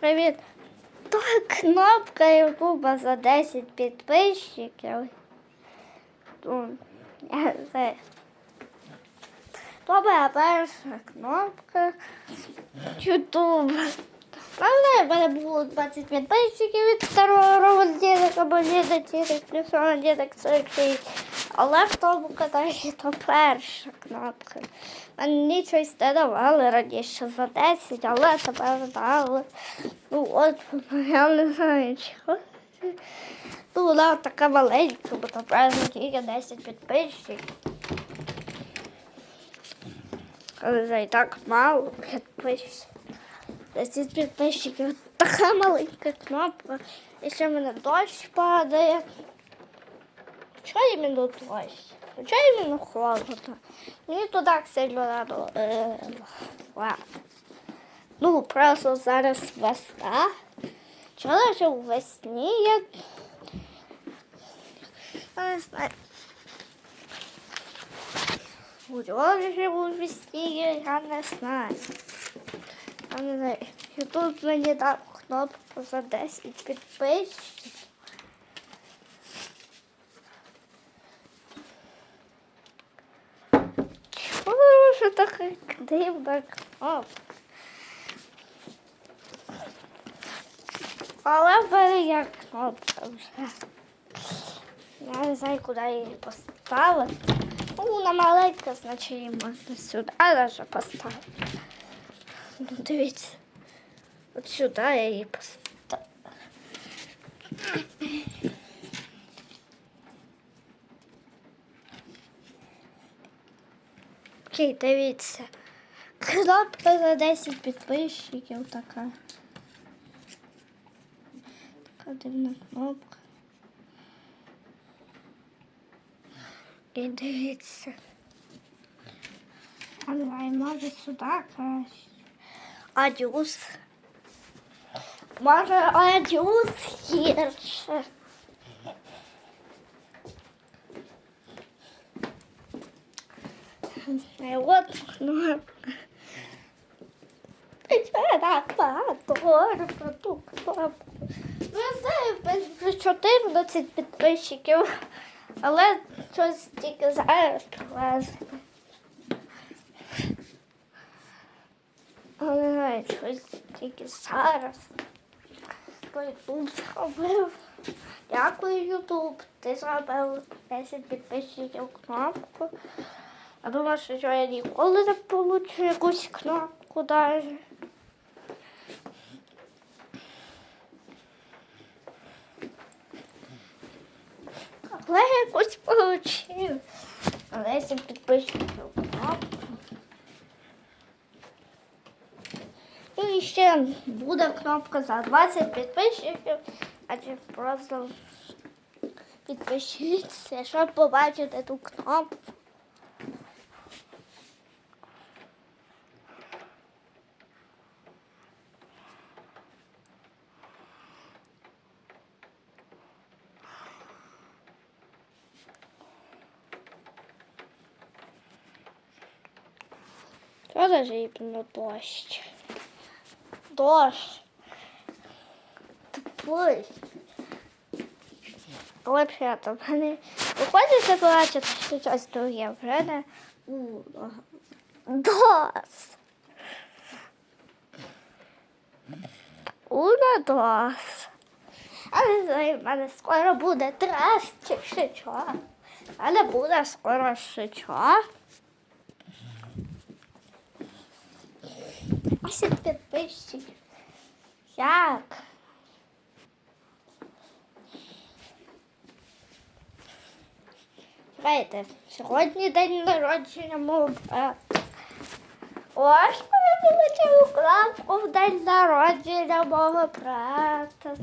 Привіт. То кнопка Ютуба за 10 підписчиків. То, я не знаю. То моя перша кнопка Ютуба. Але в мене було 20 підписчиків від старого роводіника, бо дідок плюс роводінок 46. Але в тому каналі то перша кнопка. Мені нічого не давали раніше за 10, але тепер дали. Ну от, я не знаю чого. Ну, вона така маленька, бо тепер тільки 10 підписчиків. Але за і так мало підписчиків. 10 підписчиків. Така маленька кнопка. І ще в мене дощ падає. Чого іменно дощ? Чого іменно холодно? Мені то так сильно рано. Е. Ну, просто зараз весна. Чого вже у весні я я не знаю. Чого вже у весні я не знаю. Я не знаю. І тут мені дав кнопку за 10 підписчиків. Дивна кнопка? Але в мене кнопка вже. Я не знаю, куди її поставити. Ну, вона маленька, значить її можна сюди навіть поставити. Ну, дивіться. От сюди я її поставлю. Окей, дивіться. Кнопка за 10 підписчиків така. Така дивна кнопка. І дивіться. А давай, може сюди краще. Адюс. Може адюс гірше. І от кнопка. І це так багато говорю про ту кнопку. Ну, я знаю, без 14 підписчиків, але щось тільки зараз привезли. Але не знаю, щось тільки зараз. Ютуб зробив. Дякую, Ютуб. Ти зробив 10 підписчиків кнопку. А думаю, що я ніколи не получу якусь кнопку даже. Але якусь получив. Але якщо підписчиків кнопку. І ще буде кнопка за 20 підписчиків, а чи просто підпишіться, щоб побачити ту кнопку. Правда же їй на ну, дощ? Дощ. Теплий. Але приятно. Мене виходиться плачати, що щось друге. Правда? дос. Уна дощ. Але в мене скоро буде трас чи ще чого. Але буде скоро ще чого. А 10 підписчиків. Як? Это сегодня день народження мого брата. Ось ми вилетіли клапку в день народження мого брата.